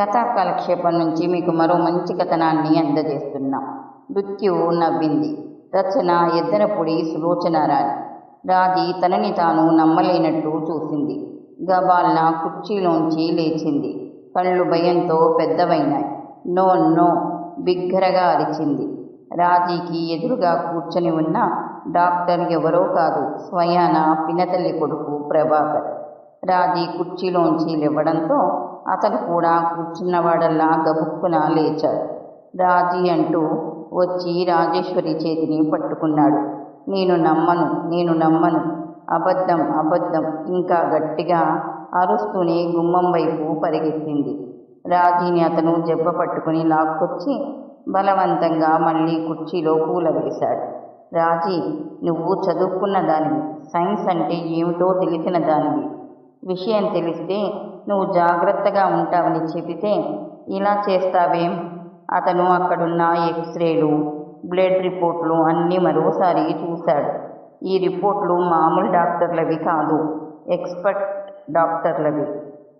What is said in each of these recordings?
కథా కాలక్షేపం నుంచి మీకు మరో మంచి కథనాన్ని అందజేస్తున్నాం. మృత్యువు నవ్వింది. రచన ఎద్దనపుడి సులోచనారాణి. రాజి తనని తాను నమ్మలేనట్టు చూసింది. గబాల్న కుర్చీలోంచి లేచింది. కళ్ళు భయంతో పెద్దవైనాయి. నో నో బిగ్గరగా అరిచింది. రాజీకి ఎదురుగా కూర్చొని ఉన్న డాక్టర్ ఎవరో కాదు స్వయాన పినతల్లి కొడుకు ప్రభాకర్. రాజీ కుర్చీలోంచి లేవడంతో అతను కూడా కూర్చున్నవాడల్లా గబుక్కున లేచాడు. రాజీ అంటూ వచ్చి రాజేశ్వరి చేతిని పట్టుకున్నాడు. నేను నమ్మను నేను నమ్మను. అబద్ధం అబద్ధం. ఇంకా గట్టిగా అరుస్తూనే గుమ్మం వైపు పరిగెత్తింది. రాజీని అతను జబ్బ పట్టుకుని లాక్కొచ్చి బలవంతంగా మళ్ళీ కుర్చీలో కూలవేశాడు రాజీ నువ్వు చదువుకున్న దానివి. సైన్స్ అంటే ఏమిటో తెలిసిన దానివి. విషయం తెలిస్తే నువ్వు జాగ్రత్తగా ఉంటావని చెబితే ఇలా చేస్తావేం? అతను అక్కడున్న ఎక్స్రేలు బ్లడ్ రిపోర్ట్లు అన్నీ మరోసారి చూశాడు. ఈ రిపోర్ట్లు మామూలు డాక్టర్లవి కాదు ఎక్స్పర్ట్ డాక్టర్లవి.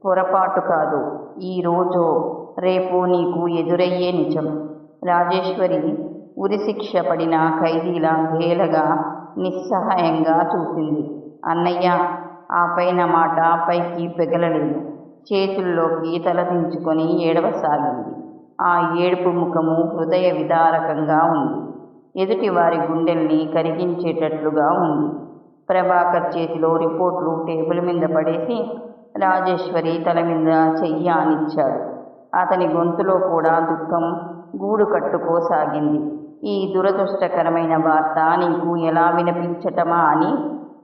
పొరపాటు కాదు. ఈరోజు రేపు నీకు ఎదురయ్యే నిజం. రాజేశ్వరి ఉరిశిక్ష పడిన ఖైదీలా గేలగా నిస్సహాయంగా చూసింది. అన్నయ్య ఆ పైన మాట పైకి పెగలలేదు. చేతుల్లోకి తలదించుకొని ఏడవసాగింది. ఆ ఏడుపు ముఖము హృదయ విదారకంగా ఉంది. ఎదుటి వారి గుండెల్ని కరిగించేటట్లుగా ఉంది. ప్రభాకర్ చేతిలో రిపోర్ట్లు టేబుల్ మీద పడేసి రాజేశ్వరి తల మీద చెయ్యి ఆనిచ్చాడు. అతని గొంతులో కూడా దుఃఖం గూడు కట్టుకోసాగింది. ఈ దురదృష్టకరమైన వార్త నీకు ఎలా వినిపించటమా అని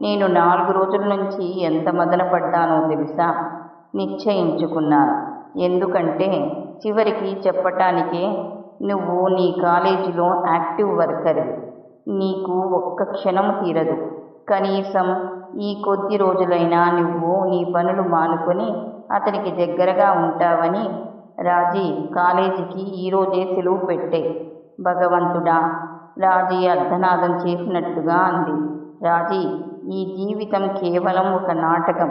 నేను నాలుగు రోజుల నుంచి ఎంత మదనపడ్డానో తెలుసా? నిశ్చయించుకున్నాను ఎందుకంటే చివరికి చెప్పటానికే నువ్వు నీ కాలేజీలో యాక్టివ్ వర్కర్వి నీకు ఒక్క క్షణం తీరదు. కనీసం ఈ కొద్ది రోజులైనా నువ్వు నీ పనులు మానుకొని అతనికి దగ్గరగా ఉంటావని రాజీ కాలేజీకి ఈరోజే సెలవు పెట్టే. భగవంతుడా! రాజీ అర్ధనాదం చేసినట్టుగా అంది. రాజీ ఈ జీవితం కేవలం ఒక నాటకం.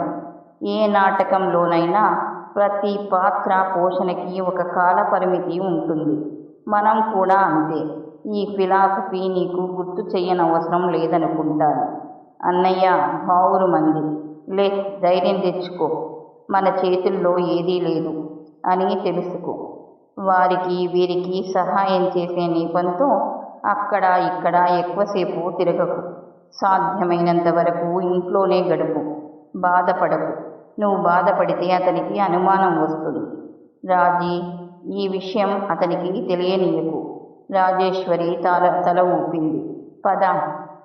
ఏ నాటకంలోనైనా ప్రతి పాత్ర పోషణకి ఒక కాల పరిమితి ఉంటుంది. మనం కూడా అంతే. ఈ ఫిలాసఫీ నీకు గుర్తు చేయనవసరం లేదనుకుంటాను. అన్నయ్య బావురు మంది. లే ధైర్యం తెచ్చుకో. మన చేతుల్లో ఏదీ లేదు అని తెలుసుకో. వారికి వీరికి సహాయం చేసే నీపంతో అక్కడ ఇక్కడ ఎక్కువసేపు తిరగకు. సాధ్యమైనంత వరకు ఇంట్లోనే గడుపు. బాధపడకు. నువ్వు బాధపడితే అతనికి అనుమానం వస్తుంది. రాజీ ఈ విషయం అతనికి తెలియనీయకు. రాజేశ్వరి తల తల ఊపింది. పద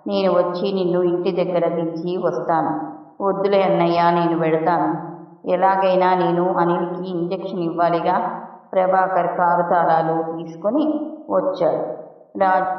నేను వచ్చి నిన్ను ఇంటి దగ్గర దించి వస్తాను. వద్దులే అన్నయ్య నేను వెడతాను ఎలాగైనా నేను అనిల్కి ఇంజెక్షన్ ఇవ్వాలిగా. ప్రభాకర్ కారు తాళాలు తీసుకొని వచ్చాడు. రా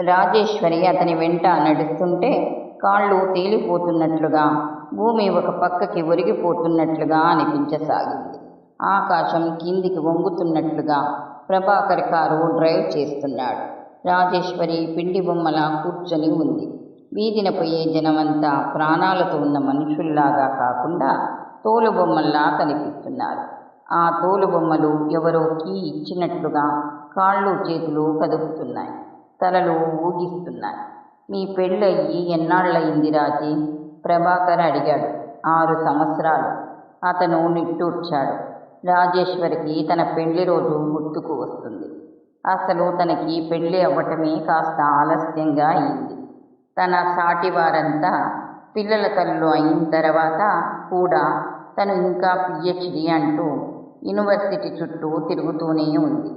రాజేశ్వరి అతని వెంట నడుస్తుంటే కాళ్ళు తేలిపోతున్నట్లుగా భూమి ఒక పక్కకి ఒరిగిపోతున్నట్లుగా అనిపించసాగింది. ఆకాశం కిందికి వంగుతున్నట్లుగా ప్రభాకర్ కారు డ్రైవ్ చేస్తున్నాడు. రాజేశ్వరి పిండి బొమ్మలా కూర్చొని ఉంది. వీధిన పోయే జనమంతా ప్రాణాలతో ఉన్న మనుషుల్లాగా కాకుండా తోలుబొమ్మల్లా కనిపిస్తున్నారు. ఆ తోలుబొమ్మలు ఎవరో కీ ఇచ్చినట్లుగా కాళ్ళు చేతులు కదుపుతున్నాయి. తలలు ఊగిస్తున్నాయి. మీ పెళ్ళయ్యి ఎన్నాళ్ళయింది రాజీ? ప్రభాకర్ అడిగాడు. ఆరు సంవత్సరాలు. అతను నిట్టూర్చాడు. రాజేశ్వరికి తన పెళ్ళి రోజు గుర్తుకు వస్తుంది. అసలు తనకి పెళ్ళి అవ్వటమే కాస్త ఆలస్యంగా అయింది. తన సాటి వారంతా పిల్లల తల్లు అయిన తర్వాత కూడా తను ఇంకా పిహెచ్డి అంటూ యూనివర్సిటీ చుట్టూ తిరుగుతూనే ఉంది.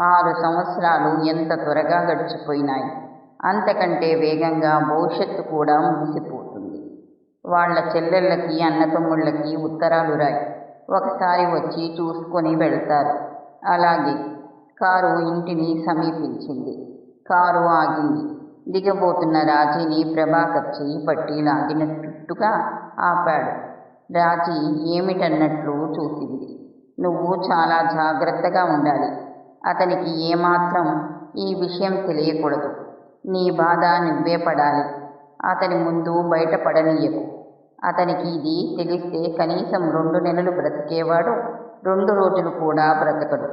ఆరు సంవత్సరాలు ఎంత త్వరగా గడిచిపోయినాయి. అంతకంటే వేగంగా భవిష్యత్తు కూడా ముగిసిపోతుంది వాళ్ళ చెల్లెళ్ళకి అన్నతమ్ముళ్ళకి ఉత్తరాలు రాయి ఒకసారి వచ్చి చూసుకొని వెళ్తారు. అలాగే కారు ఇంటిని సమీపించింది. కారు ఆగింది. దిగబోతున్న రాజీని ప్రభాకర్ చేయి పట్టి లాగినట్టుగా ఆపాడు. రాజీ ఏమిటన్నట్లు చూసింది. నువ్వు చాలా జాగ్రత్తగా ఉండాలి. అతనికి ఏమాత్రం ఈ విషయం తెలియకూడదు. నీ బాధ నువ్వే పడాలి. అతని ముందు బయటపడనీయకు. అతనికి ఇది తెలిస్తే కనీసం రెండు నెలలు బ్రతికేవాడు రెండు రోజులు కూడా బ్రతకడు.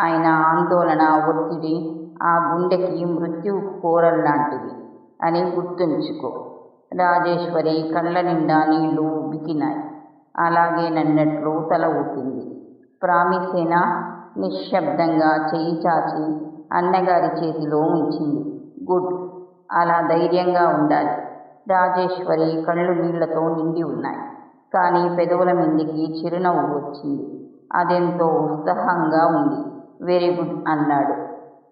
ఆయన ఆందోళన ఒత్తిడి ఆ గుండెకి మృత్యు కోరల్లాంటివి అని గుర్తుంచుకో. రాజేశ్వరి కళ్ళ నిండా నీళ్ళు ఉబికినాయి. అలాగే నన్నట్లు తల ఊపింది. ప్రామిసేనా నిశ్శబ్దంగా చేయి చాచి అన్నగారి చేతిలో ఉంచింది. గుడ్. అలా ధైర్యంగా ఉండాలి. రాజేశ్వరి కళ్ళు నీళ్ళతో నిండి ఉన్నాయి. కానీ పెదవుల మీదికి చిరునవ్వు వచ్చింది. అదెంతో ఉత్సాహంగా ఉంది. వెరీ గుడ్ అన్నాడు.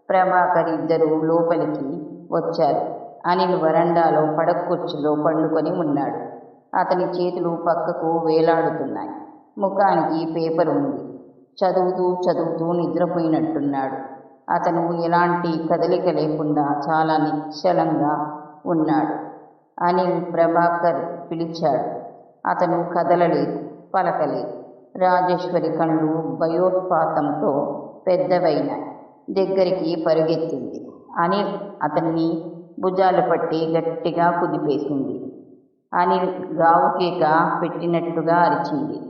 ప్రభాకర్ ఇద్దరు లోపలికి వచ్చారు. అనిల్ వరండాలో పడక్కుర్చీలో పండుకొని ఉన్నాడు. అతని చేతులు పక్కకు వేలాడుతున్నాయి. ముఖానికి పేపర్ ఉంది. చదువుతూ చదువుతూ నిద్రపోయినట్టున్నాడు. అతను ఎలాంటి కదలిక లేకుండా చాలా నిశ్చలంగా ఉన్నాడు. అనిల్ ప్రభాకర్ పిలిచాడు. అతను కదలలేదు పలకలేదు. రాజేశ్వరి కళ్ళు భయోత్పాతంతో పెద్దవైనాయి దగ్గరికి పరుగెత్తింది. అనిల్ అతన్ని భుజాలు పట్టి గట్టిగా కుదిపేసింది. అనిల్ గావుకేక పెట్టినట్టుగా అరిచింది.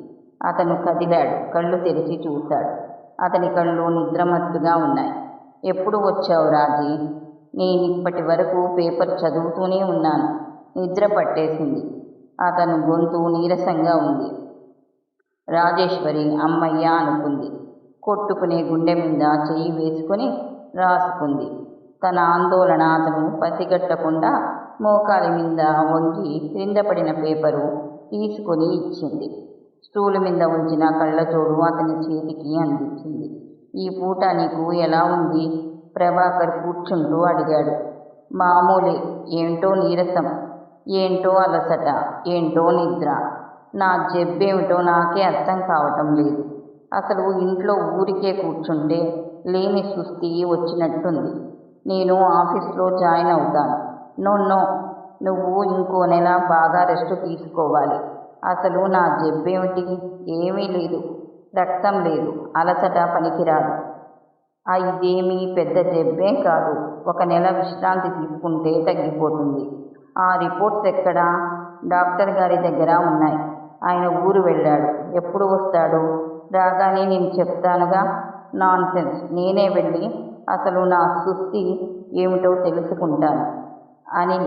అతను కదిలాడు కళ్ళు తెరిచి చూశాడు. అతని కళ్ళు నిద్రమత్తుగా ఉన్నాయి. ఎప్పుడు వచ్చావు రాజీ? నేను ఇప్పటి వరకు పేపర్ చదువుతూనే ఉన్నాను. నిద్ర పట్టేసింది. అతను గొంతు నీరసంగా ఉంది. రాజేశ్వరి అమ్మయ్య అనుకుంది. కొట్టుకునే గుండె మీద చెయ్యి వేసుకొని రాసుకుంది. తన ఆందోళన అతను పసిగట్టకుండా మోకాలి మీద వంగి క్రింద పడిన పేపరు తీసుకొని ఇచ్చింది. స్టూలు మీద ఉంచిన కళ్ళజోడు అతని చేతికి అందించింది. ఈ పూట నీకు ఎలా ఉంది? ప్రభాకర్ కూర్చుంటూ అడిగాడు. మామూలే ఏంటో నీరసం ఏంటో అలసట ఏంటో నిద్ర. నా జబ్బేమిటో నాకే అర్థం కావటం లేదు. అసలు ఇంట్లో ఊరికే కూర్చుంటే లేని సుస్థి వచ్చినట్టుంది. నేను ఆఫీస్లో జాయిన్ అవుతాను. నో నో నువ్వు ఇంకో నెల బాగా రెస్ట్ తీసుకోవాలి. అసలు నా జబ్బేమిటి? ఏమీ లేదు. రక్తం లేదు. అలసట పనికిరాదు. ఆ ఇదేమీ పెద్ద జబ్బే కాదు. ఒక నెల విశ్రాంతి తీసుకుంటే తగ్గిపోతుంది. ఆ రిపోర్ట్స్ ఎక్కడ? డాక్టర్ గారి దగ్గర ఉన్నాయి. ఆయన ఊరు వెళ్ళాడు. ఎప్పుడు వస్తాడు? రాగానే నేను చెప్తానుగా. నాన్ సెన్స్ నేనే వెళ్ళి అసలు నా సుస్థి ఏమిటో తెలుసుకుంటాను. అని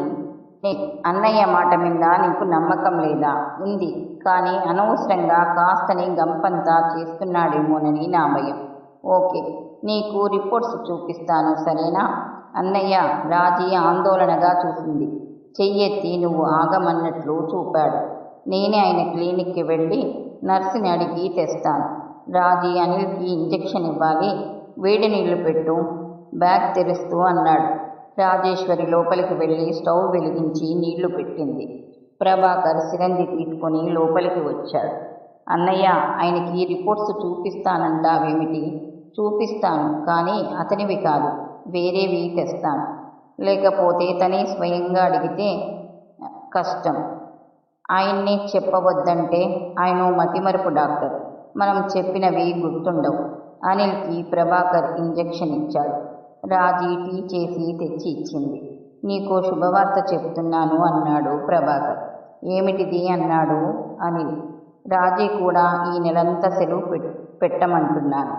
అన్నయ్య మాట మీద నీకు నమ్మకం లేదా? ఉంది. కానీ అనవసరంగా కాస్తని గంపంతా చేస్తున్నాడేమోనని నా భయం. ఓకే నీకు రిపోర్ట్స్ చూపిస్తాను సరేనా? అన్నయ్య రాజీ ఆందోళనగా చూసింది. చెయ్యెత్తి నువ్వు ఆగమన్నట్లు చూపాడు. నేనే ఆయన క్లినిక్కి వెళ్ళి నర్సుని అడిగి తెస్తాను. రాజీ అనిల్కి ఇంజెక్షన్ ఇవ్వాలి. వేడి నీళ్ళు పెట్టు. బ్యాగ్ తెరుస్తూ అన్నాడు. రాజేశ్వరి లోపలికి వెళ్ళి స్టవ్ వెలిగించి నీళ్ళు పెట్టింది. ప్రభాకర్ సిరంజి తీసుకొని లోపలికి వచ్చాడు. అన్నయ్య ఆయనకి రిపోర్ట్స్ చూపిస్తానంటావేమిటి? చూపిస్తాను కానీ అతనివి కాదు. వేరేవి తెస్తాను. లేకపోతే తనే స్వయంగా అడిగితే కష్టం. ఆయన్ని చెప్పవద్దంటే ఆయన మతిమరుపు డాక్టర్. మనం చెప్పినవి గుర్తుండవు. అనిల్కి ప్రభాకర్ ఇంజెక్షన్ ఇచ్చాడు. రాజీ టీ చేసి తెచ్చి ఇచ్చింది నీకో శుభవార్త చెప్తున్నాను అన్నాడు ప్రభాకర్. ఏమిటిది అన్నాడు అనిల్. రాజీ కూడా ఈ నెలంతా సెలవు పెట్ పెట్టమంటున్నాను.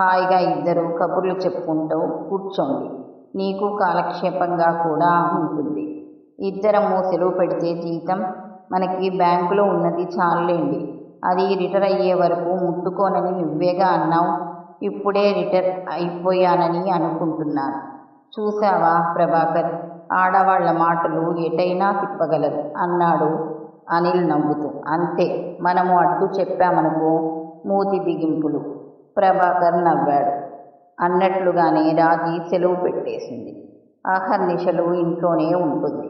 హాయిగా ఇద్దరు కబుర్లు చెప్పుకుంటూ కూర్చోండి. నీకు కాలక్షేపంగా కూడా ఉంటుంది. ఇద్దరము సెలవు పెడితే జీతం మనకి బ్యాంకులో ఉన్నది చాలండి అది రిటైర్ అయ్యే వరకు ముట్టుకోనని నువ్వేగా అన్నావు? ఇప్పుడే రిటైర్ అయిపోయానని అనుకుంటున్నాను. చూసావా ప్రభాకర్? ఆడవాళ్ళ మాటలు ఎటైనా తిప్పగలదు అన్నాడు అనిల్ నవ్వుతూ. అంతే మనము అడ్డు చెప్పామనుకో మూతి బిగింపులు. ప్రభాకర్ నవ్వాడు. అన్నట్లుగానే రాజీ సెలవు పెట్టేసింది. అహర్నిశలు ఇంట్లోనే ఉంటుంది.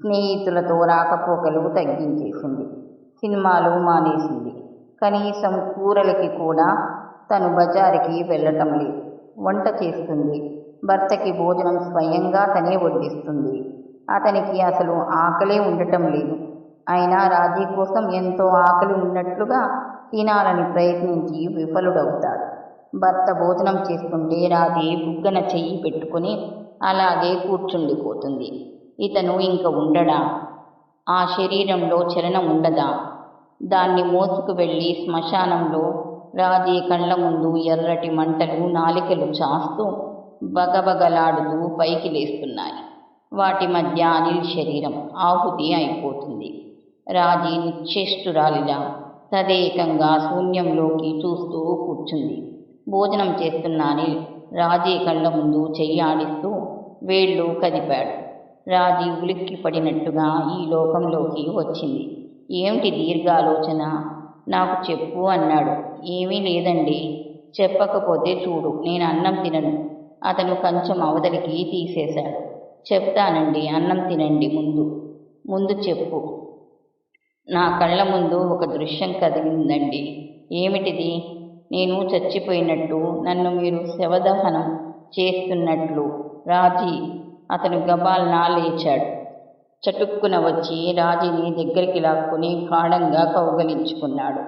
స్నేహితులతో రాకపోకలు తగ్గించేసింది. సినిమాలు మానేసింది. కనీసం కూరలకి కూడా తను బజారుకి వెళ్ళటం లేదు. వంట చేస్తుంది. భర్తకి భోజనం స్వయంగా తనే వడ్డిస్తుంది. అతనికి అసలు ఆకలే ఉండటం లేదు. అయినా రాజీ కోసం ఎంతో ఆకలి ఉన్నట్లుగా తినాలని ప్రయత్నించి విఫలుడవుతాడు. భర్త భోజనం చేస్తుంటే రాజీ బుగ్గన చెయ్యి పెట్టుకుని అలాగే కూర్చుండిపోతుంది. ఇతను ఇంక ఉండడా? ఆ శరీరంలో చలనం ఉండదా? దాన్ని మోసుకు వెళ్ళి శ్మశానంలో రాజీ కళ్ళ ముందు ఎర్రటి మంటలు నాలికలు చాస్తూ బగబగలాడుతూ పైకి లేస్తున్నాయి. వాటి మధ్య అనిల్ శరీరం ఆహుతి అయిపోతుంది. రాజీ నిశ్చేష్టురాలిలా తదేకంగా శూన్యంలోకి చూస్తూ కూర్చుంది. భోజనం చేస్తున్న అనిల్ రాజీ కళ్ళ ముందు చెయ్యాడిస్తూ వేళ్ళు కదిపాడు. రాజీ ఉలిక్కి పడినట్టుగా ఈ లోకంలోకి వచ్చింది. ఏమిటి దీర్ఘాలోచన? నాకు చెప్పు అన్నాడు. ఏమీ లేదండి. చెప్పకపోతే చూడు నేను అన్నం తినను. అతను కొంచెం అవతలికి తీసేశాడు. చెప్తానండి అన్నం తినండి ముందు. ముందు చెప్పు. నా కళ్ళ ముందు ఒక దృశ్యం కదిలిందండి. ఏమిటిది? నేను చచ్చిపోయినట్టు నన్ను మీరు శవదహనం చేస్తున్నట్లు. రాజీ అతను గబాల్నా లేచాడు. చటుక్కున వచ్చి రాజుని దగ్గరికి లాక్కుని గాఢంగా కౌగలించుకున్నాడు.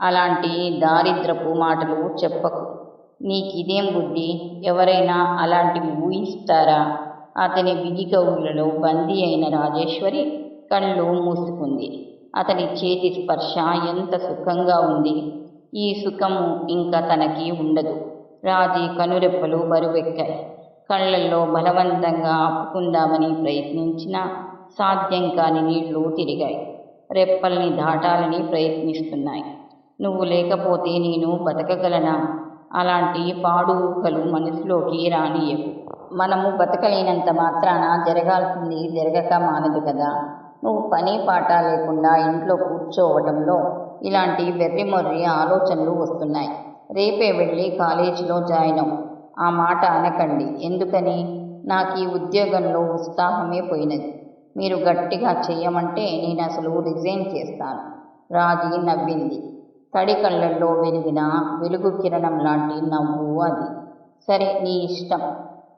అలాంటి దారిద్రపు మాటలు చెప్పకు. నీకిదేం బుద్ధి? ఎవరైనా అలాంటివి ఊహిస్తారా? అతని విధి కౌగులలో బందీ అయిన రాజేశ్వరి కళ్ళు మూసుకుంది. అతని చేతి స్పర్శ ఎంత సుఖంగా ఉంది. ఈ సుఖము ఇంకా తనకి ఉండదు. రాజీ కనురెప్పలు బరువెక్కాయి. కళ్ళల్లో బలవంతంగా ఆపుకుందామని ప్రయత్నించినా సాధ్యం కాని నీళ్ళు తిరిగాయి. రెప్పల్ని దాటాలని ప్రయత్నిస్తున్నాయి. నువ్వు లేకపోతే నేను బతకగలనా? అలాంటి పాడుకలు మనసులోకి రానియవు మనము బతకలేనంత మాత్రాన జరగాల్సింది జరగక మానదు కదా. నువ్వు పని పాట లేకుండా ఇంట్లో కూర్చోవడంలో ఇలాంటి వెర్రిమొర్రి ఆలోచనలు వస్తున్నాయి. రేపే వెళ్ళి కాలేజీలో జాయిన్ అవు ఆ మాట అనకండి. ఎందుకని? నాకు ఈ ఉద్యోగంలో ఉత్సాహమే పోయినది. మీరు గట్టిగా చెయ్యమంటే నేను అసలు రిజైన్ చేస్తాను. రాజీ నవ్వింది. తడి కళ్ళల్లో వెలిగిన వెలుగు కిరణం లాంటి నవ్వు అది. సరే నీ ఇష్టం.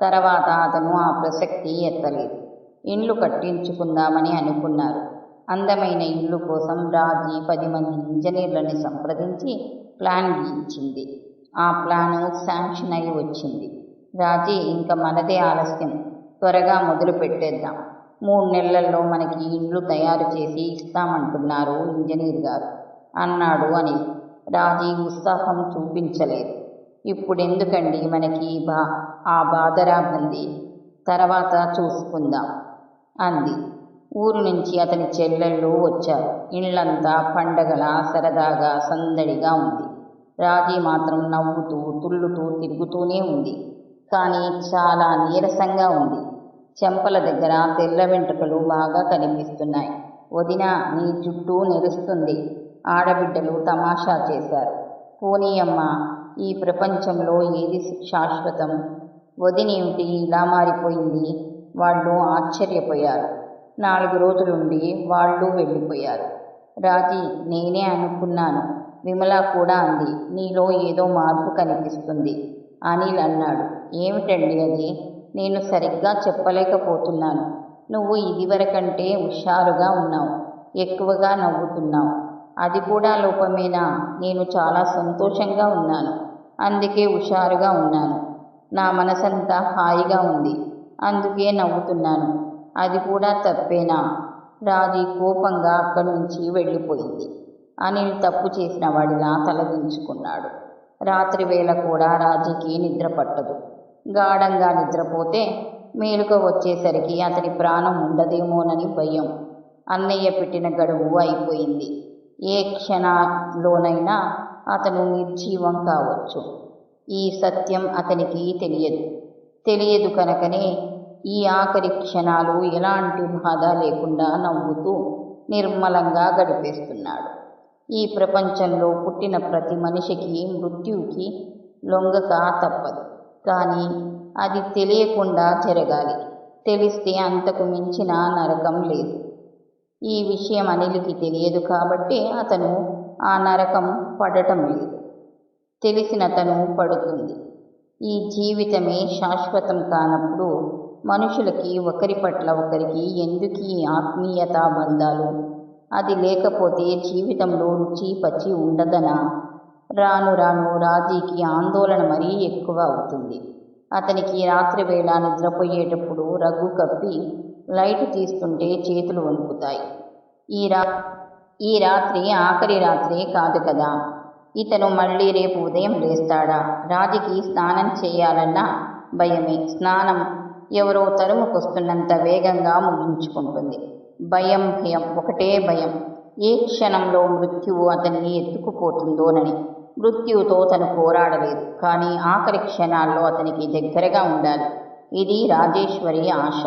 తర్వాత అతను ఆ ప్రసక్తి ఎత్తలేదు. ఇండ్లు కట్టించుకుందామని అనుకున్నారు. అందమైన ఇల్లు కోసం రాజీ పది మంది ఇంజనీర్లని సంప్రదించి ప్లాన్ గీయించింది. ఆ ప్లాను శాంక్షన్ అయి వచ్చింది. రాజీ ఇంకా మనదే ఆలస్యం. త్వరగా మొదలు పెట్టేద్దాం మూడు నెలల్లో మనకి ఇండ్లు తయారు చేసి ఇస్తామంటున్నారు ఇంజనీర్ గారు. అన్నాడు అని. రాజీ ఉత్సాహం చూపించలేదు. ఇప్పుడెందుకండి మనకి బా ఆ బాధరా రాగుంది తర్వాత చూసుకుందాం అంది. ఊరు నుంచి అతని చెల్లెళ్ళు వచ్చారు. ఇళ్ళంతా పండగల సరదాగా సందడిగా ఉంది. రాజీ మాత్రం నవ్వుతూ తుళ్ళుతూ తిరుగుతూనే ఉంది. కానీ చాలా నీరసంగా ఉంది. చెంపల దగ్గర తెల్ల వెంట్రుకలు బాగా కనిపిస్తున్నాయి. వదిన నీ చుట్టూ నెరుస్తుంది. ఆడబిడ్డలు తమాషా చేశారు. పోనీయమ్మ ఈ ప్రపంచంలో ఏది శాశ్వతం? వదినేమిటి ఇలా మారిపోయింది. వాళ్ళు ఆశ్చర్యపోయారు. నాలుగు రోజులుండి వాళ్ళు వెళ్ళిపోయారు. రాజీ నేనే అనుకున్నాను. విమల కూడా అంది నీలో ఏదో మార్పు కనిపిస్తుంది. అనిల్ అన్నాడు ఏమిటండి అది? నేను సరిగ్గా చెప్పలేకపోతున్నాను. నువ్వు ఇదివరకంటే హుషారుగా ఉన్నావు. ఎక్కువగా నవ్వుతున్నావు. అది కూడా లోపమేనా? నేను చాలా సంతోషంగా ఉన్నాను. అందుకే హుషారుగా ఉన్నాను. నా మనసంతా హాయిగా ఉంది. అందుకే నవ్వుతున్నాను. అది కూడా తప్పేనా? రాజీ కోపంగా అక్కడి నుంచి వెళ్ళిపోయింది. అనిల్ తప్పు చేసిన వాడిలా తలదించుకున్నాడు. రాత్రి వేళ కూడా రాజుకి నిద్ర పట్టదు. గాఢంగా నిద్రపోతే మేలుక వచ్చేసరికి అతని ప్రాణం ఉండదేమోనని భయం. అన్నయ్య పెట్టిన గడువు అయిపోయింది. ఏ క్షణంలోనైనా అతను నిర్జీవం కావచ్చు. ఈ సత్యం అతనికి తెలియదు. తెలియదు కనుకనే ఈ ఆఖరి క్షణాలు ఎలాంటి బాధ లేకుండా నవ్వుతూ నిర్మలంగా గడిపేస్తున్నాడు. ఈ ప్రపంచంలో పుట్టిన ప్రతి మనిషికి మృత్యుకి లొంగక తప్పదు. కానీ అది తెలియకుండా జరగాలి. తెలిస్తే అంతకు మించిన నరకం లేదు. ఈ విషయం అనిల్కి తెలియదు కాబట్టి అతను ఆ నరకం పడటం లేదు. తెలిసిన తను పడుతుంది. ఈ జీవితమే శాశ్వతం కానప్పుడు మనుషులకి ఒకరి పట్ల ఒకరికి ఎందుకు ఆత్మీయతా బంధాలు? అది లేకపోతే జీవితంలో రుచి పచ్చి ఉండదనా? రాను రాను రాజీకి ఆందోళన మరీ ఎక్కువ అవుతుంది. అతనికి రాత్రి వేళ నిద్రపోయేటప్పుడు రగ్గు కప్పి లైట్ తీస్తుంటే చేతులు వణుకుతాయి. ఈ రా ఈ రాత్రి ఆఖరి రాత్రి కాదు కదా. ఇతను మళ్ళీ రేపు ఉదయం లేస్తాడా? రాజుకి స్నానం చేయాలన్నా భయమే. స్నానం ఎవరో తరుముకొస్తున్నంత వేగంగా ముగించుకుంటుంది. భయం భయం ఒకటే భయం. ఏ క్షణంలో మృత్యువు అతన్ని ఎత్తుకుపోతుందోనని. మృత్యువుతో తను పోరాడలేదు. కానీ ఆఖరి క్షణాల్లో అతనికి దగ్గరగా ఉండాలి. ఇది రాజేశ్వరి ఆశ.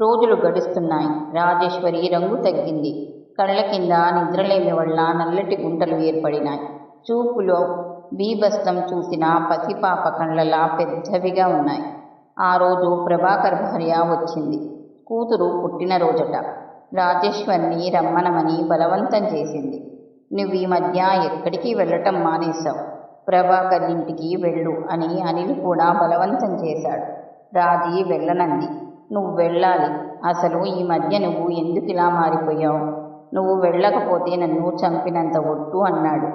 రోజులు గడుస్తున్నాయి. రాజేశ్వరి రంగు తగ్గింది. కళ్ళ కింద నిద్రలేమి వల్ల నల్లటి గుంటలు ఏర్పడినాయి. చూపులో బీభస్తం చూసిన పసిపాప కళ్ళలా పెద్దవిగా ఉన్నాయి. ఆ రోజు ప్రభాకర్ భార్య వచ్చింది. కూతురు పుట్టినరోజట. రాజేశ్వరిని రమ్మనమని బలవంతం చేసింది. నువ్వు ఈ మధ్య ఎక్కడికి వెళ్ళటం మానేశావు? ప్రభాకర్ ఇంటికి వెళ్ళు అని అనిల్ కూడా బలవంతం చేశాడు. రాజీ వెళ్ళనంది. నువ్వు వెళ్ళాలి. అసలు ఈ మధ్య నువ్వు ఎందుకు ఇలా మారిపోయావు? నువ్వు వెళ్ళకపోతే నన్ను చంపినంత ఒట్టు అన్నాడు.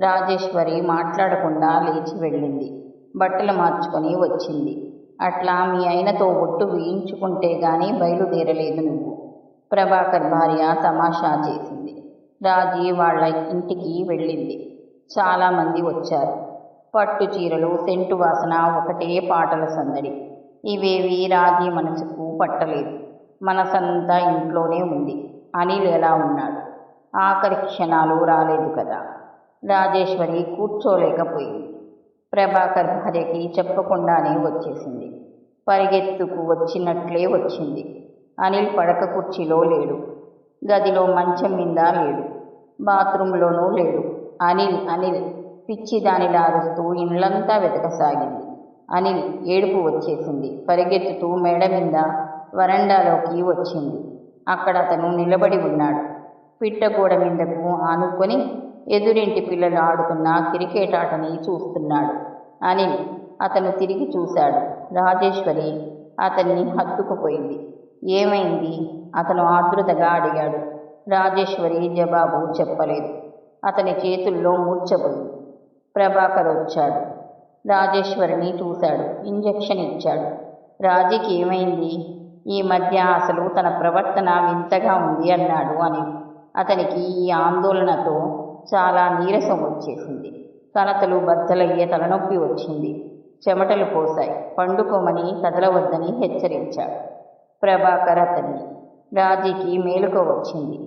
రాజేశ్వరి మాట్లాడకుండా లేచి వెళ్ళింది. బట్టలు మార్చుకొని వచ్చింది. అట్లా మీ ఆయనతో ఒట్టు వేయించుకుంటే గాని బయలుదేరలేదు నువ్వు. ప్రభాకర్ భార్య తమాషా చేసింది. రాజీ వాళ్ళ ఇంటికి వెళ్ళింది. చాలామంది వచ్చారు. పట్టు చీరలు సెంటు వాసన ఒకటే పాటల సందడి. ఇవేవి రాజీ మనసుకు పట్టలేదు. మనసంతా ఇంట్లోనే ఉంది. అనిల్ ఎలా ఉన్నాడు? ఆఖరి క్షణాలు రాలేదు కదా. రాజేశ్వరి కూర్చోలేకపోయింది. ప్రభాకర్ భార్యకి చెప్పకుండానే వచ్చేసింది. పరిగెత్తుకు వచ్చినట్లే వచ్చింది. అనిల్ పడక కుర్చీలో లేడు. గదిలో మంచం మీద లేడు. బాత్రూంలోనూ లేడు. అనిల్ అనిల్ పిచ్చి లారుస్తూ అరుస్తూ ఇళ్ళంతా వెతకసాగింది. అనిల్ ఏడుపు వచ్చేసింది. పరిగెత్తుతూ మేడ మీద వరండాలోకి వచ్చింది. అక్కడ అతను నిలబడి ఉన్నాడు. పిట్టగోడ మీదకు ఆనుకొని ఎదురింటి పిల్లలు ఆడుతున్న క్రికెట్ ఆటని చూస్తున్నాడు. అనిల్ అతను తిరిగి చూశాడు. రాజేశ్వరి అతన్ని హత్తుకుపోయింది. ఏమైంది? అతను ఆర్ద్రతగా అడిగాడు. రాజేశ్వరి జవాబు చెప్పలేదు. అతని చేతుల్లో మూర్చపోయింది ప్రభాకర్ వచ్చాడు. రాజేశ్వరిని చూశాడు. ఇంజెక్షన్ ఇచ్చాడు. రాజీకి ఏమైంది? ఈ మధ్య అసలు తన ప్రవర్తన వింతగా ఉంది అన్నాడు అని. అతనికి ఈ ఆందోళనతో చాలా నీరసం వచ్చేసింది. కలతలు బద్దలయ్యే తలనొప్పి వచ్చింది. చెమటలు పోశాయి. పండుకోమని కదలవద్దని హెచ్చరించాడు. ప్రభాకర్ అతన్ని రాజీకి మేలుకో వచ్చింది.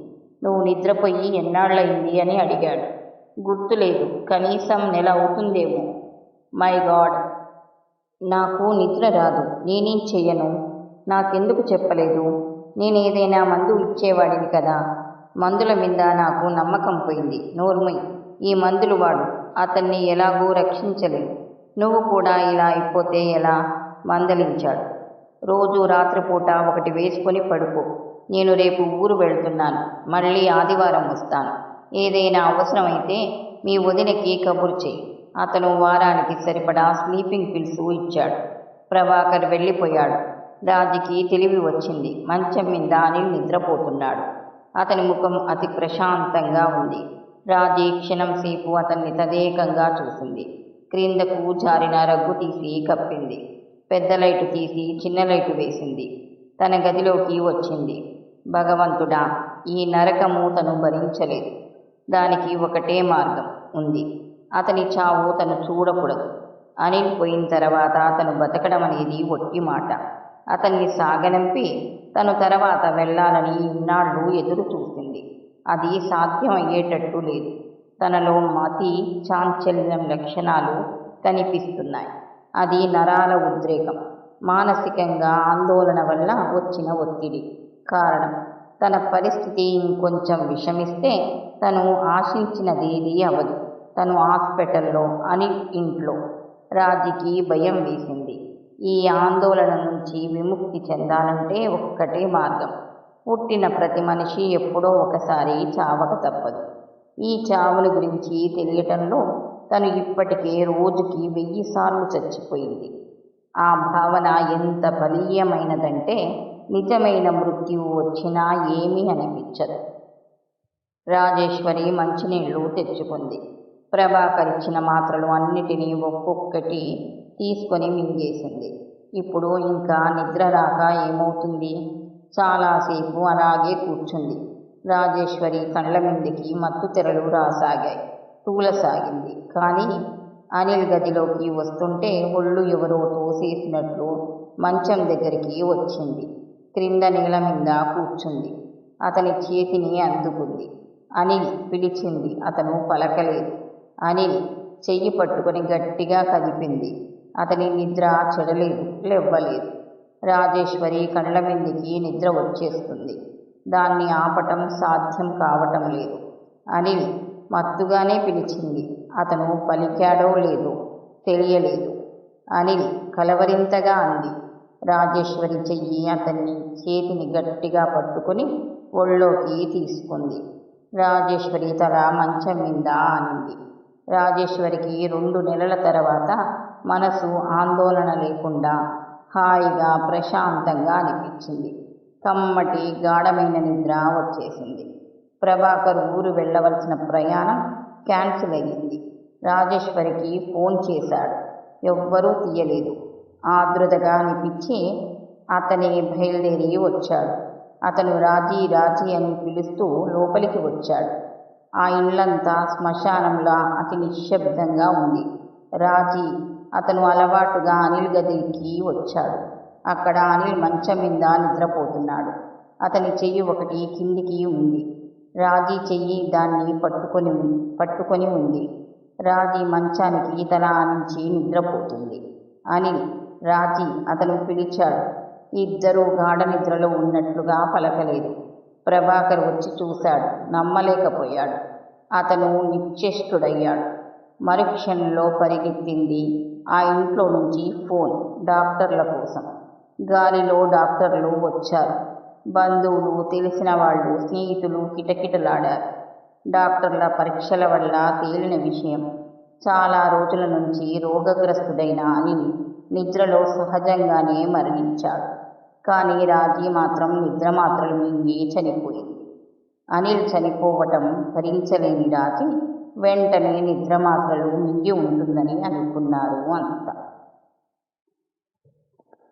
నువ్వు నిద్రపోయి ఎన్నాళ్ళయింది అని అడిగాడు. గుర్తులేదు కనీసం నెల అవుతుందేమో. My God! నాకు నిద్ర రాదు నేనేం చెయ్యను? నాకెందుకు చెప్పలేదు? నేనేదైనా మందు ఇచ్చేవాడిని కదా? మందుల మీద నాకు నమ్మకం పోయింది నోర్మై. ఈ మందులు వాడు అతన్ని ఎలాగూ రక్షించలేదు నువ్వు కూడా ఇలా అయిపోతే ఎలా? మందలించాడు. రోజు రాత్రిపూట ఒకటి వేసుకొని పడుకో. నేను రేపు ఊరు వెళ్తున్నాను. మళ్ళీ ఆదివారం వస్తాను. ఏదైనా అవసరమైతే మీ వదినకి కబురు చేయి అతను వారానికి సరిపడా స్లీపింగ్ పిల్స్ ఇచ్చాడు. ప్రభాకర్ వెళ్ళిపోయాడు. రాజుకి తెలివి వచ్చింది. మంచం మీద అనిల్ నిద్రపోతున్నాడు. అతని ముఖం అతి ప్రశాంతంగా ఉంది. రాజీ క్షణం సేపు అతన్ని తదేకంగా చూసింది. క్రిందకు జారిన రగ్గు తీసి కప్పింది. పెద్ద లైటు తీసి చిన్న లైటు వేసింది. తన గదిలోకి వచ్చింది. భగవంతుడా ఈ నరకము తను భరించలేదు. దానికి ఒకటే మార్గం ఉంది. అతని చావు తను చూడకూడదు. అనిల్ పోయిన తర్వాత తను బతకడం అనేది ఒట్టి మాట. అతన్ని సాగనంపి తను తర్వాత వెళ్ళాలని ఇన్నాళ్ళు ఎదురు చూసింది. అది సాధ్యమయ్యేటట్టు లేదు. తనలో మతి చాంచల్యం లక్షణాలు కనిపిస్తున్నాయి. అది నరాల ఉద్రేకం. మానసికంగా ఆందోళన వల్ల వచ్చిన ఒత్తిడి. కారణం తన పరిస్థితి ఇంకొంచెం విషమిస్తే తను ఆశించినదేదీ అవదు తను హాస్పిటల్లో అని ఇంట్లో రాజుకి భయం వేసింది. ఈ ఆందోళన నుంచి విముక్తి చెందాలంటే ఒక్కటే మార్గం. పుట్టిన ప్రతి మనిషి ఎప్పుడో ఒకసారి చావక తప్పదు. ఈ చావుల గురించి తెలియటంలో తను ఇప్పటికే రోజుకి వెయ్యిసార్లు చచ్చిపోయింది. ఆ భావన ఎంత బలీయమైనదంటే నిజమైన మృత్యువు వచ్చినా ఏమీ అనిపించదు. రాజేశ్వరి మంచినీళ్ళు తెచ్చుకుంది. ప్రభాకర్ ఇచ్చిన మాత్రలు అన్నిటినీ ఒక్కొక్కటి తీసుకొని మింగేసింది. ఇప్పుడు ఇంకా నిద్ర రాక ఏమవుతుంది? చాలాసేపు అలాగే కూర్చుంది. రాజేశ్వరి కళ్ళ మీదకి మత్తు తెరలు రాసాగాయి. తూలసాగింది కానీ అనిల్ గదిలోకి వస్తుంటే ఒళ్ళు ఎవరో తోసేసినట్లు మంచం దగ్గరికి వచ్చింది. క్రింద నేల మీద కూర్చుంది. అతని చేతిని అందుకుంది. అనిల్ పిలిచింది. అతను పలకలేదు. అనిల్ చెయ్యి పట్టుకొని గట్టిగా కదిపింది. అతని నిద్ర చెడలేదు లేవ్వలేదు. రాజేశ్వరి కళ్ళ మీదికి నిద్ర వచ్చేస్తుంది. దాన్ని ఆపటం సాధ్యం కావటం లేదు. అనిల్ మత్తుగానే పిలిచింది. అతను పలికాడో లేదో తెలియలేదు. అనిల్ కలవరింతగా అంది. రాజేశ్వరి చెయ్యి అతన్ని చేతిని గట్టిగా పట్టుకొని ఒళ్ళోకి తీసుకుంది. రాజేశ్వరి తల మంచం మీద అనింది. రాజేశ్వరికి రెండు నెలల తర్వాత మనసు ఆందోళన లేకుండా హాయిగా ప్రశాంతంగా అనిపించింది. కమ్మటి గాఢమైన నిద్ర వచ్చేసింది. ప్రభాకర్ ఊరు వెళ్ళవలసిన ప్రయాణం క్యాన్సిల్ అయ్యింది. రాజేశ్వరికి ఫోన్ చేశాడు. ఎవ్వరూ తీయలేదు. ఆదృతగా అనిపించి అతని బయలుదేరి వచ్చాడు. అతను రాజీ రాజీ అని పిలుస్తూ లోపలికి వచ్చాడు. ఆ ఇల్లంతా శ్మశానంలా అతి నిశ్శబ్దంగా ఉంది. రాజీ అతను అలవాటుగా అనిల్ గదికి వచ్చాడు. అక్కడ అనిల్ మంచం మీద నిద్రపోతున్నాడు. అతని చెయ్యి ఒకటి కిందికి ఉంది. రాజీ చెయ్యి దాన్ని పట్టుకొని పట్టుకొని ఉంది. రాగి మంచానికి తల ఆనించి నిద్రపోతుంది. అనిల్ రాజీ అతను పిలిచాడు. ఇద్దరూ గాఢ నిద్రలో ఉన్నట్లుగా పలకలేదు. ప్రభాకర్ వచ్చి చూశాడు. నమ్మలేకపోయాడు. అతను నిశ్చేష్టుడయ్యాడు. మరుక్షణంలో పరిగెత్తింది ఆ ఇంట్లో నుంచి ఫోన్ డాక్టర్ల కోసం. గాలిలో డాక్టర్లు వచ్చారు. బంధువులు తెలిసిన వాళ్ళు స్నేహితులు కిటకిటలాడారు. డాక్టర్ల పరీక్షల వల్ల తేలిన విషయం. చాలా రోజుల నుంచి రోగగ్రస్తుడైన అనిల్ నిద్రలో సహజంగానే మరణించాడు. కానీ రాజీ మాత్రం నిద్ర మాత్రలు మింగి చనిపోయింది అనిల్ చనిపోవటం భరించలేని రాజీ వెంటనే నిద్ర మాత్రలు మింగి ఉంటుందని అనుకున్నారు అంతా.